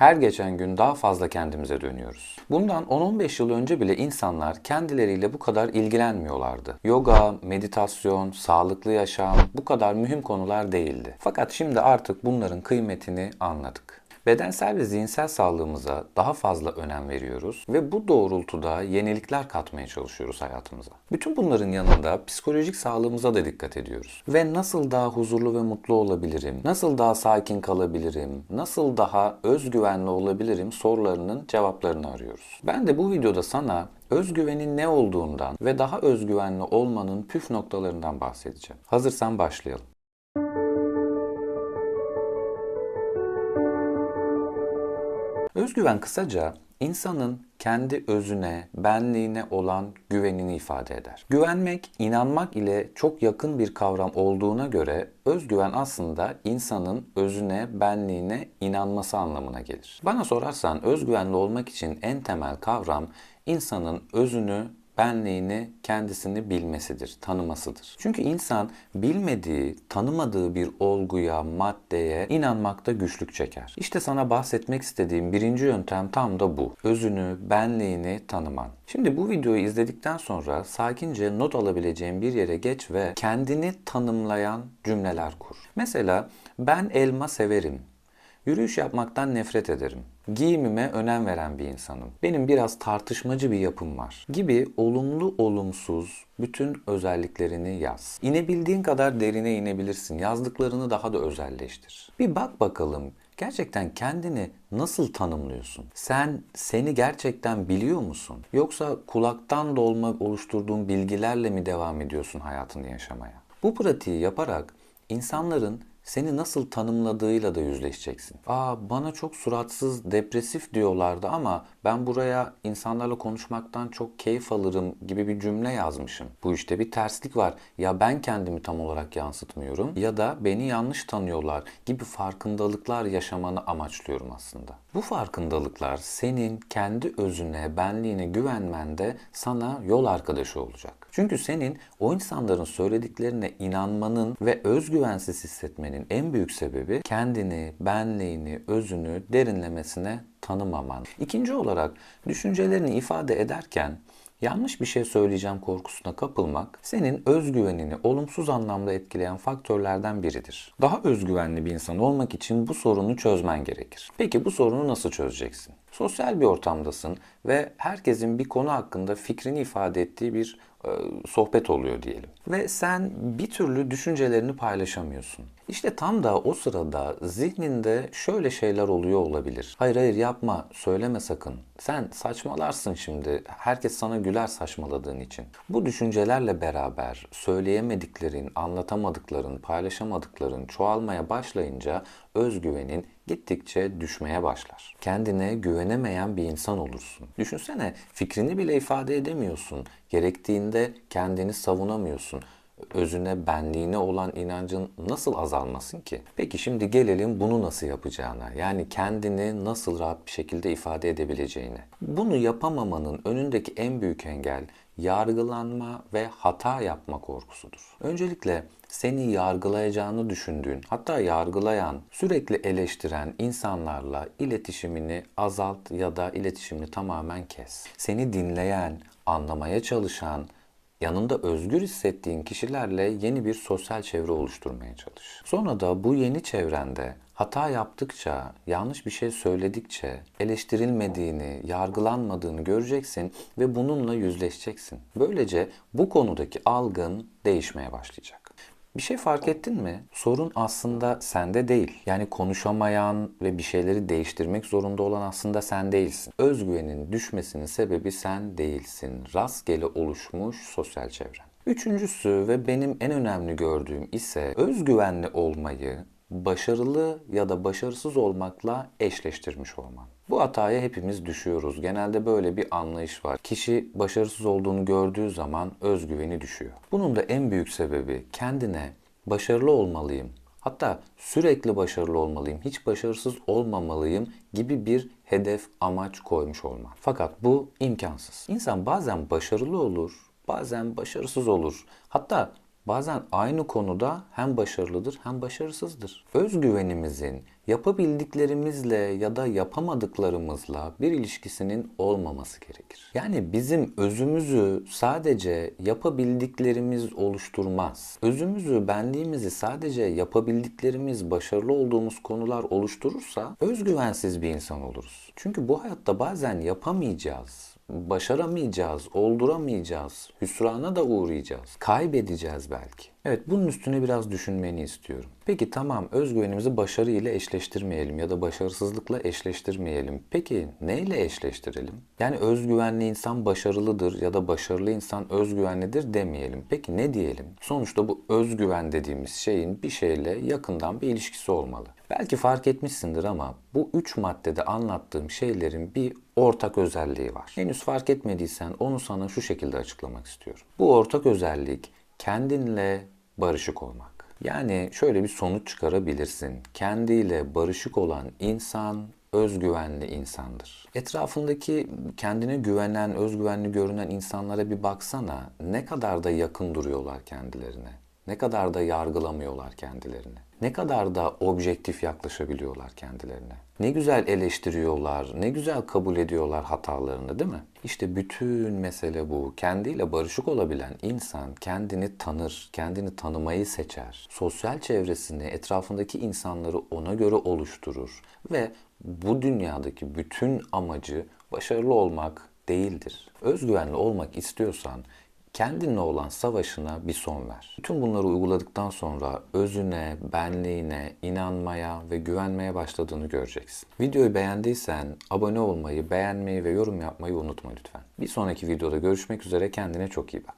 Her geçen gün daha fazla kendimize dönüyoruz. Bundan 10-15 yıl önce bile insanlar kendileriyle bu kadar ilgilenmiyorlardı. Yoga, meditasyon, sağlıklı yaşam bu kadar mühim konular değildi. Fakat şimdi artık bunların kıymetini anladık. Bedensel ve zihinsel sağlığımıza daha fazla önem veriyoruz ve bu doğrultuda yenilikler katmaya çalışıyoruz hayatımıza. Bütün bunların yanında psikolojik sağlığımıza da dikkat ediyoruz. Ve nasıl daha huzurlu ve mutlu olabilirim? Nasıl daha sakin kalabilirim? Nasıl daha özgüvenli olabilirim? sorularının cevaplarını arıyoruz. Ben de bu videoda sana özgüvenin ne olduğundan ve daha özgüvenli olmanın püf noktalarından bahsedeceğim. Hazırsan başlayalım. Özgüven kısaca insanın kendi özüne, benliğine olan güvenini ifade eder. Güvenmek, inanmak ile çok yakın bir kavram olduğuna göre özgüven aslında insanın özüne, benliğine inanması anlamına gelir. Bana sorarsan özgüvenli olmak için en temel kavram insanın özünü, benliğini, kendisini bilmesidir, tanımasıdır. Çünkü insan bilmediği, tanımadığı bir olguya, maddeye inanmakta güçlük çeker. İşte sana bahsetmek istediğim birinci yöntem tam da bu. Özünü, benliğini tanıman. Şimdi bu videoyu izledikten sonra sakince not alabileceğin bir yere geç ve kendini tanımlayan cümleler kur. Mesela ben elma severim. Yürüyüş yapmaktan nefret ederim. Giyimime önem veren bir insanım. Benim biraz tartışmacı bir yapım var. Gibi olumlu olumsuz bütün özelliklerini yaz. İnebildiğin kadar derine inebilirsin. Yazdıklarını daha da özelleştir. Bir bak bakalım gerçekten kendini nasıl tanımlıyorsun? Sen seni gerçekten biliyor musun? Yoksa kulaktan dolma oluşturduğun bilgilerle mi devam ediyorsun hayatını yaşamaya? Bu pratiği yaparak insanların seni nasıl tanımladığıyla da yüzleşeceksin. Aa bana çok suratsız, depresif diyorlardı ama ben buraya insanlarla konuşmaktan çok keyif alırım gibi bir cümle yazmışım. Bu işte bir terslik var. Ya ben kendimi tam olarak yansıtmıyorum ya da beni yanlış tanıyorlar gibi farkındalıklar yaşamanı amaçlıyorum aslında. Bu farkındalıklar senin kendi özüne, benliğine güvenmende sana yol arkadaşı olacak. Çünkü senin o insanların söylediklerine inanmanın ve özgüvensiz hissetmenin en büyük sebebi kendini, benliğini, özünü derinlemesine tanımaman. İkinci olarak düşüncelerini ifade ederken yanlış bir şey söyleyeceğim korkusuna kapılmak senin özgüvenini olumsuz anlamda etkileyen faktörlerden biridir. Daha özgüvenli bir insan olmak için bu sorunu çözmen gerekir. Peki bu sorunu nasıl çözeceksin? Sosyal bir ortamdasın ve herkesin bir konu hakkında fikrini ifade ettiği bir e, sohbet oluyor diyelim. Ve sen bir türlü düşüncelerini paylaşamıyorsun. İşte tam da o sırada zihninde şöyle şeyler oluyor olabilir. Hayır hayır yapma, söyleme sakın. Sen saçmalarsın şimdi. Herkes sana güler saçmaladığın için. Bu düşüncelerle beraber söyleyemediklerin, anlatamadıkların, paylaşamadıkların çoğalmaya başlayınca özgüvenin gittikçe düşmeye başlar. Kendine güvenemeyen bir insan olursun. Düşünsene fikrini bile ifade edemiyorsun. Gerektiğinde kendini savunamıyorsun özüne, benliğine olan inancın nasıl azalmasın ki? Peki şimdi gelelim bunu nasıl yapacağına. Yani kendini nasıl rahat bir şekilde ifade edebileceğine. Bunu yapamamanın önündeki en büyük engel yargılanma ve hata yapma korkusudur. Öncelikle seni yargılayacağını düşündüğün, hatta yargılayan, sürekli eleştiren insanlarla iletişimini azalt ya da iletişimini tamamen kes. Seni dinleyen, anlamaya çalışan, yanında özgür hissettiğin kişilerle yeni bir sosyal çevre oluşturmaya çalış. Sonra da bu yeni çevrende hata yaptıkça, yanlış bir şey söyledikçe eleştirilmediğini, yargılanmadığını göreceksin ve bununla yüzleşeceksin. Böylece bu konudaki algın değişmeye başlayacak. Bir şey fark ettin mi? Sorun aslında sende değil. Yani konuşamayan ve bir şeyleri değiştirmek zorunda olan aslında sen değilsin. Özgüvenin düşmesinin sebebi sen değilsin. Rastgele oluşmuş sosyal çevren. Üçüncüsü ve benim en önemli gördüğüm ise özgüvenli olmayı başarılı ya da başarısız olmakla eşleştirmiş olman. Bu hataya hepimiz düşüyoruz. Genelde böyle bir anlayış var. Kişi başarısız olduğunu gördüğü zaman özgüveni düşüyor. Bunun da en büyük sebebi kendine başarılı olmalıyım. Hatta sürekli başarılı olmalıyım, hiç başarısız olmamalıyım gibi bir hedef, amaç koymuş olman. Fakat bu imkansız. İnsan bazen başarılı olur, bazen başarısız olur. Hatta Bazen aynı konuda hem başarılıdır hem başarısızdır. Özgüvenimizin yapabildiklerimizle ya da yapamadıklarımızla bir ilişkisinin olmaması gerekir. Yani bizim özümüzü sadece yapabildiklerimiz oluşturmaz. Özümüzü, benliğimizi sadece yapabildiklerimiz, başarılı olduğumuz konular oluşturursa özgüvensiz bir insan oluruz. Çünkü bu hayatta bazen yapamayacağız başaramayacağız, olduramayacağız, hüsrana da uğrayacağız, kaybedeceğiz belki. Evet bunun üstüne biraz düşünmeni istiyorum. Peki tamam özgüvenimizi başarı ile eşleştirmeyelim ya da başarısızlıkla eşleştirmeyelim. Peki neyle eşleştirelim? Yani özgüvenli insan başarılıdır ya da başarılı insan özgüvenlidir demeyelim. Peki ne diyelim? Sonuçta bu özgüven dediğimiz şeyin bir şeyle yakından bir ilişkisi olmalı. Belki fark etmişsindir ama bu üç maddede anlattığım şeylerin bir ortak özelliği var. Henüz fark etmediysen onu sana şu şekilde açıklamak istiyorum. Bu ortak özellik kendinle barışık olmak. Yani şöyle bir sonuç çıkarabilirsin. Kendiyle barışık olan insan özgüvenli insandır. Etrafındaki kendine güvenen, özgüvenli görünen insanlara bir baksana. Ne kadar da yakın duruyorlar kendilerine. Ne kadar da yargılamıyorlar kendilerini. Ne kadar da objektif yaklaşabiliyorlar kendilerine. Ne güzel eleştiriyorlar, ne güzel kabul ediyorlar hatalarını değil mi? İşte bütün mesele bu. Kendiyle barışık olabilen insan kendini tanır, kendini tanımayı seçer. Sosyal çevresini, etrafındaki insanları ona göre oluşturur ve bu dünyadaki bütün amacı başarılı olmak değildir. Özgüvenli olmak istiyorsan kendinle olan savaşına bir son ver. Bütün bunları uyguladıktan sonra özüne, benliğine, inanmaya ve güvenmeye başladığını göreceksin. Videoyu beğendiysen abone olmayı, beğenmeyi ve yorum yapmayı unutma lütfen. Bir sonraki videoda görüşmek üzere kendine çok iyi bak.